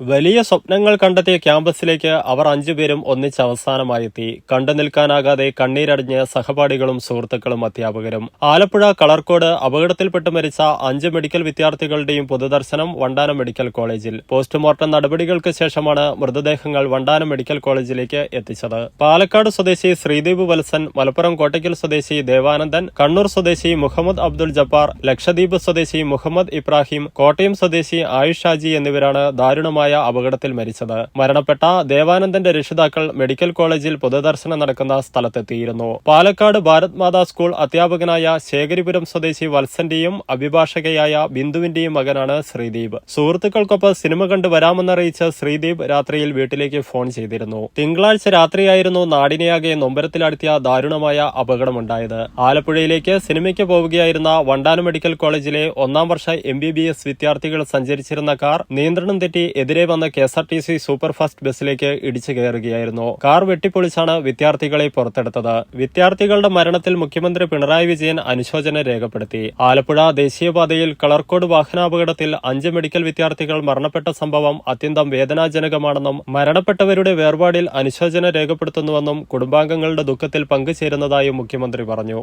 വലിയ സ്വപ്നങ്ങൾ കണ്ടെത്തിയ ക്യാമ്പസിലേക്ക് അവർ അഞ്ചുപേരും ഒന്നിച്ച് അവസാനമായി എത്തി കണ്ടു നിൽക്കാനാകാതെ കണ്ണീരടിഞ്ഞ് സഹപാഠികളും സുഹൃത്തുക്കളും അധ്യാപകരും. ആലപ്പുഴ കളർക്കോട് അപകടത്തിൽപ്പെട്ട് മരിച്ച അഞ്ച് മെഡിക്കൽ വിദ്യാർത്ഥികളുടെയും പൊതുദർശനം വണ്ടാനം മെഡിക്കൽ കോളേജിൽ. പോസ്റ്റ്മോർട്ടം നടപടികൾക്ക് ശേഷമാണ് മൃതദേഹങ്ങൾ വണ്ടാനം മെഡിക്കൽ കോളേജിലേക്ക് എത്തിച്ചത്. പാലക്കാട് സ്വദേശി ശ്രീദീപ് വത്സൻ മലപ്പുറം കോട്ടയ്ക്കൽ സ്വദേശി ദേവാനന്ദൻ കണ്ണൂർ സ്വദേശി മുഹമ്മദ് അബ്ദുൾ ജബ്ബാർ ലക്ഷദ്വീപ് സ്വദേശി മുഹമ്മദ് ഇബ്രാഹിം കോട്ടയം സ്വദേശി ആയുഷ് ഷാജി എന്നിവരാണ് ദാരുണമായ അപകടത്തിൽ മരിച്ചത്. മരണപ്പെട്ട ദേവാനന്ദന്റെ രക്ഷിതാക്കൾ മെഡിക്കൽ കോളേജിൽ പൊതുദർശനം നടക്കുന്ന സ്ഥലത്തെത്തിയിരുന്നു. പാലക്കാട് ഭാരത് മാതാ സ്കൂൾ അധ്യാപകനായ ശേഖരിപുരം സ്വദേശി വത്സന്റെയും അഭിഭാഷകയായ ബിന്ദുവിന്റെയും മകനാണ് ശ്രീദീപ്. സുഹൃത്തുക്കൾക്കൊപ്പം സിനിമ കണ്ടു വരാമെന്നറിയിച്ച ശ്രീദീപ് രാത്രിയിൽ വീട്ടിലേക്ക് ഫോൺ ചെയ്തിരുന്നു. തിങ്കളാഴ്ച രാത്രിയായിരുന്നു നാടിനെയാകെ നൊമ്പരത്തിലാഴ്ത്തിയ ദാരുണമായ അപകടമുണ്ടായത്. ആലപ്പുഴയിലേക്ക് സിനിമയ്ക്ക് പോവുകയായിരുന്ന വണ്ടാനം മെഡിക്കൽ കോളേജിലെ ഒന്നാം വർഷ എം വിദ്യാർത്ഥികൾ സഞ്ചരിച്ചിരുന്ന കാർ നിയന്ത്രണം തെറ്റി എതിരെ വന്ന K S R T C superfast ബസ്സിലേക്ക് ഇടിച്ചു കയറുകയായിരുന്നു. കാർ വെട്ടിപ്പൊളിച്ചാണ് വിദ്യാർത്ഥികളെ പുറത്തെടുത്തത്. വിദ്യാർത്ഥികളുടെ മരണത്തിൽ മുഖ്യമന്ത്രി പിണറായി വിജയൻ അനുശോചനം രേഖപ്പെടുത്തി. ആലപ്പുഴ ദേശീയപാതയിൽ കളർക്കോട് വാഹനാപകടത്തിൽ അഞ്ച് മെഡിക്കൽ വിദ്യാർത്ഥികൾ മരണപ്പെട്ട സംഭവം അത്യന്തം വേദനാജനകമാണെന്നും മരണപ്പെട്ടവരുടെ വേർപാടിൽ അനുശോചനം രേഖപ്പെടുത്തുന്നുവെന്നും കുടുംബാംഗങ്ങളുടെ ദുഃഖത്തിൽ പങ്കുചേരുന്നതായും മുഖ്യമന്ത്രി പറഞ്ഞു.